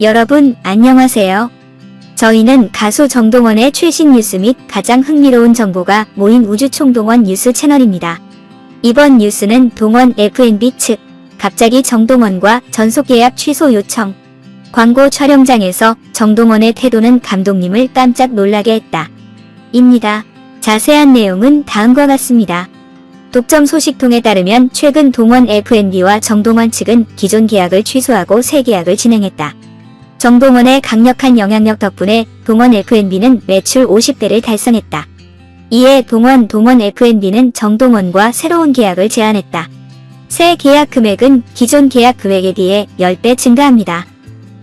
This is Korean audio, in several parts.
여러분, 안녕하세요. 저희는 가수 정동원의 최신 뉴스 및 가장 흥미로운 정보가 모인 우주총동원 뉴스 채널입니다. 이번 뉴스는 동원 F&B 측, 갑자기 정동원과 전속계약 취소 요청, 광고 촬영장에서 정동원의 태도는 감독님을 깜짝 놀라게 했다. 입니다. 자세한 내용은 다음과 같습니다. 독점 소식통에 따르면 최근 동원 F&B와 정동원 측은 기존 계약을 취소하고 새 계약을 진행했다. 정동원의 강력한 영향력 덕분에 동원 F&B는 매출 50대를 달성했다. 이에 동원 동원 F&B는 정동원과 새로운 계약을 제안했다. 새 계약 금액은 기존 계약 금액에 비해 10배 증가합니다.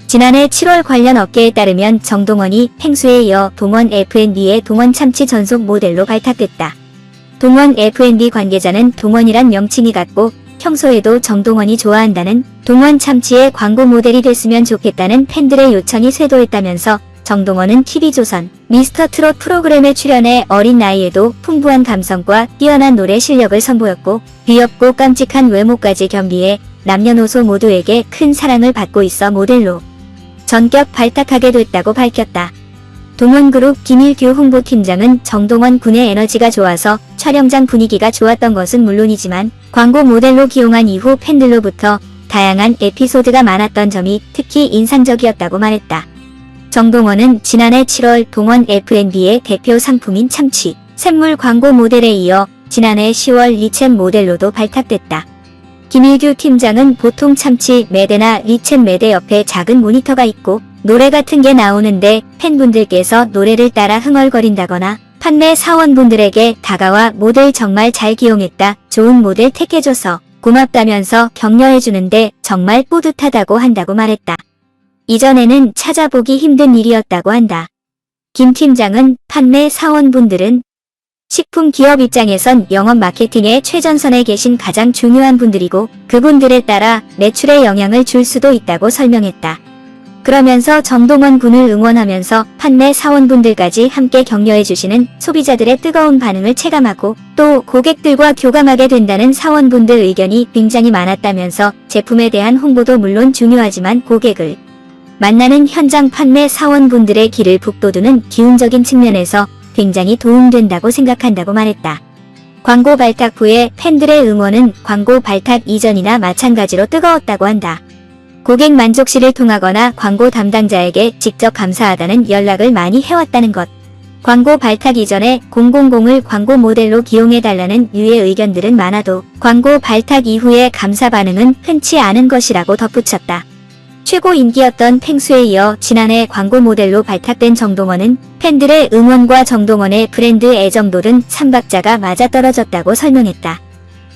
지난해 7월 관련 업계에 따르면 정동원이 팽수에 이어 동원 F&B의 동원 참치 전속 모델로 발탁됐다. 동원 F&B 관계자는 동원이란 명칭이 같고 평소에도 정동원이 좋아한다는 동원 참치의 광고 모델이 됐으면 좋겠다는 팬들의 요청이 쇄도했다면서 정동원은 TV조선 미스터 트롯 프로그램에 출연해 어린 나이에도 풍부한 감성과 뛰어난 노래 실력을 선보였고 귀엽고 깜찍한 외모까지 겸비해 남녀노소 모두에게 큰 사랑을 받고 있어 모델로 전격 발탁하게 됐다고 밝혔다. 동원그룹 김일규 홍보팀장은 정동원 군의 에너지가 좋아서 촬영장 분위기가 좋았던 것은 물론이지만 광고 모델로 기용한 이후 팬들로부터 다양한 에피소드가 많았던 점이 특히 인상적이었다고 말했다. 정동원은 지난해 7월 동원 F&B의 대표 상품인 참치, 샘물 광고 모델에 이어 지난해 10월 리챔 모델로도 발탁됐다. 김일규 팀장은 보통 참치 매대나 리챔 매대 옆에 작은 모니터가 있고 노래 같은 게 나오는데 팬분들께서 노래를 따라 흥얼거린다거나 판매 사원분들에게 다가와 모델 정말 잘 기용했다. 좋은 모델 택해줘서 고맙다면서 격려해주는데 정말 뿌듯하다고 한다고 말했다. 이전에는 찾아보기 힘든 일이었다고 한다. 김 팀장은 판매 사원분들은 식품 기업 입장에선 영업 마케팅의 최전선에 계신 가장 중요한 분들이고 그분들에 따라 매출에 영향을 줄 수도 있다고 설명했다. 그러면서 정동원 군을 응원하면서 판매 사원분들까지 함께 격려해주시는 소비자들의 뜨거운 반응을 체감하고 또 고객들과 교감하게 된다는 사원분들 의견이 굉장히 많았다면서 제품에 대한 홍보도 물론 중요하지만 고객을 만나는 현장 판매 사원분들의 길을 북돋우는 기운적인 측면에서 굉장히 도움된다고 생각한다고 말했다. 광고 발탁 후에 팬들의 응원은 광고 발탁 이전이나 마찬가지로 뜨거웠다고 한다. 고객 만족시를 통하거나 광고 담당자에게 직접 감사하다는 연락을 많이 해왔다는 것. 광고 발탁 이전에 000을 광고 모델로 기용해달라는 유의 의견들은 많아도 광고 발탁 이후의 감사 반응은 흔치 않은 것이라고 덧붙였다. 최고 인기였던 팽수에 이어 지난해 광고 모델로 발탁된 정동원은 팬들의 응원과 정동원의 브랜드 애정도는 삼박자가 맞아떨어졌다고 설명했다.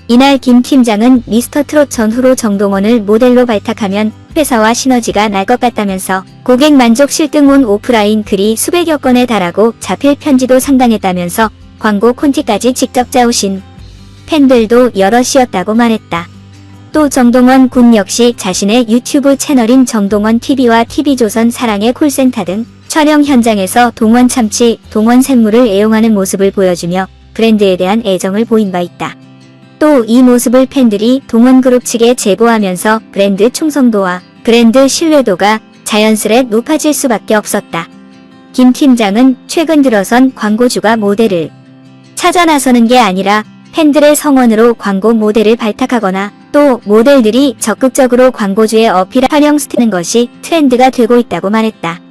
이날 김 팀장은 미스터 트롯 전후로 정동원을 모델로 발탁하면 회사와 시너지가 날 것 같다면서 고객 만족 실등온 오프라인 글이 수백여 건에 달하고 자필 편지도 상당했다면서 광고 콘티까지 직접 짜오신 팬들도 여럿이었다고 말했다. 또 정동원 군 역시 자신의 유튜브 채널인 정동원 TV와 TV조선 사랑의 콜센터 등 촬영 현장에서 동원 참치, 동원 샘물을 애용하는 모습을 보여주며 브랜드에 대한 애정을 보인 바 있다. 또 이 모습을 팬들이 동원그룹 측에 제보하면서 브랜드 충성도와 브랜드 신뢰도가 자연스레 높아질 수밖에 없었다. 김 팀장은 최근 들어선 광고주가 모델을 찾아 나서는 게 아니라 팬들의 성원으로 광고 모델을 발탁하거나 또 모델들이 적극적으로 광고주의 어필 촬영 스트는 것이 트렌드가 되고 있다고 말했다.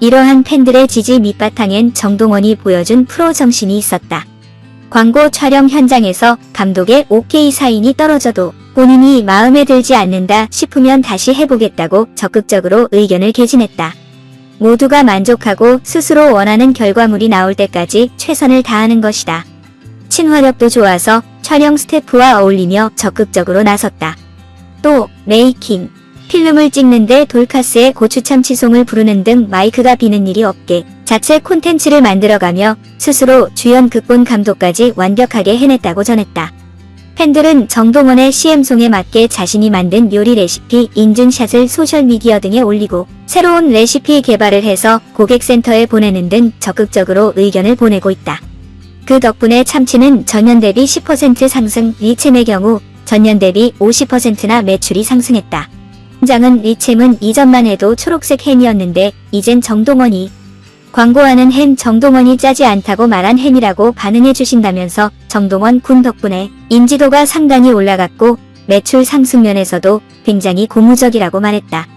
이러한 팬들의 지지 밑바탕엔 정동원이 보여준 프로 정신이 있었다. 광고 촬영 현장에서 감독의 OK 사인이 떨어져도 본인이 마음에 들지 않는다 싶으면 다시 해보겠다고 적극적으로 의견을 개진했다. 모두가 만족하고 스스로 원하는 결과물이 나올 때까지 최선을 다하는 것이다. 친화력도 좋아서 촬영 스태프와 어울리며 적극적으로 나섰다. 또 메이킹, 필름을 찍는데 돌카스의 고추참 치송을 부르는 등 마이크가 비는 일이 없게 자체 콘텐츠를 만들어가며 스스로 주연 극본 감독까지 완벽하게 해냈다고 전했다. 팬들은 정동원의 CM송에 맞게 자신이 만든 요리 레시피 인증샷을 소셜미디어 등에 올리고 새로운 레시피 개발을 해서 고객센터에 보내는 등 적극적으로 의견을 보내고 있다. 그 덕분에 참치는 전년 대비 10% 상승, 리챔의 경우 전년 대비 50%나 매출이 상승했다. 장은 리챔은 이전만 해도 초록색 햄이었는데 이젠 정동원이 광고하는 햄 정동원이 짜지 않다고 말한 햄이라고 반응해 주신다면서 정동원 군 덕분에 인지도가 상당히 올라갔고 매출 상승 면에서도 굉장히 고무적이라고 말했다.